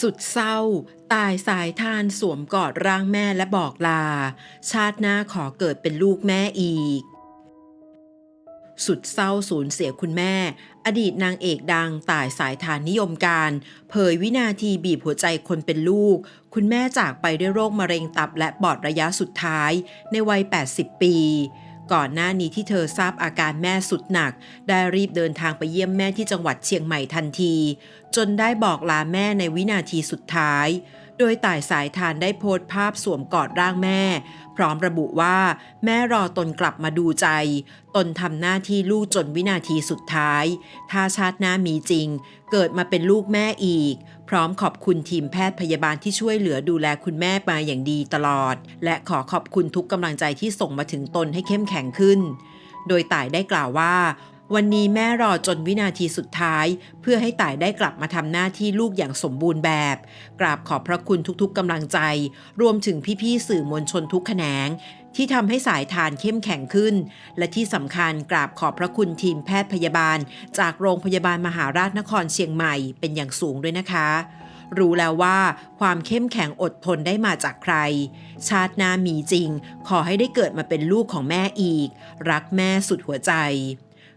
สุดเศร้า ตายสายทานสวมกอดร่างแม่และบอกลา ชาติหน้าขอเกิดเป็นลูกแม่อีก สุดเศร้าสูญเสียคุณแม่ อดีตนางเอกดังตายสายทานนิยมการ เผยวินาทีบีบหัวใจคนเป็นลูก คุณแม่จากไปด้วยโรคมะเร็งตับและปอดระยะสุดท้าย ในวัย 80 ปี ก่อนหน้านี้ที่เธอทราบอาการแม่สุดหนัก ได้รีบเดินทางไปเยี่ยมแม่ที่จังหวัดเชียงใหม่ทันที จนได้บอกลาแม่ในวินาทีสุดท้าย โดยต่ายสายทานได้โพสต์ภาพสวมกอดร่างแม่ พร้อมระบุว่า แม่รอตนกลับมาดูใจ ตนทำหน้าที่ลูกจนวินาทีสุดท้าย ถ้าชาติหน้ามีจริง เกิดมาเป็นลูกแม่อีก พร้อมขอบคุณทีมแพทย์พยาบาลที่ช่วยเหลือดูแลคุณแม่มาอย่างดีตลอด และขอขอบคุณทุกกำลังใจที่ส่งมาถึงตนให้เข้มแข็งขึ้น โดยต่ายได้กล่าวว่า วันนี้แม่รอจนวินาทีสุดท้าย เพื่อให้ต่ายได้กลับมาทำหน้าที่ลูกอย่างสมบูรณ์แบบ กราบขอบพระคุณทุกๆกำลังใจ รวมถึงพี่ๆสื่อมวลชนทุกแขนง ที่ทำให้สายทานเข้มแข็งขึ้น และที่สำคัญกราบขอบพระคุณทีมแพทย์พยาบาล จากโรงพยาบาลมหาราชนครเชียงใหม่เป็นอย่างสูงด้วยนะคะรู้แล้วว่าความเข้มแข็งอดทนได้มาจากใคร ชาติหน้ามีจริง ขอให้ได้เกิดมาเป็นลูกของแม่อีก รักแม่สุดหัวใจ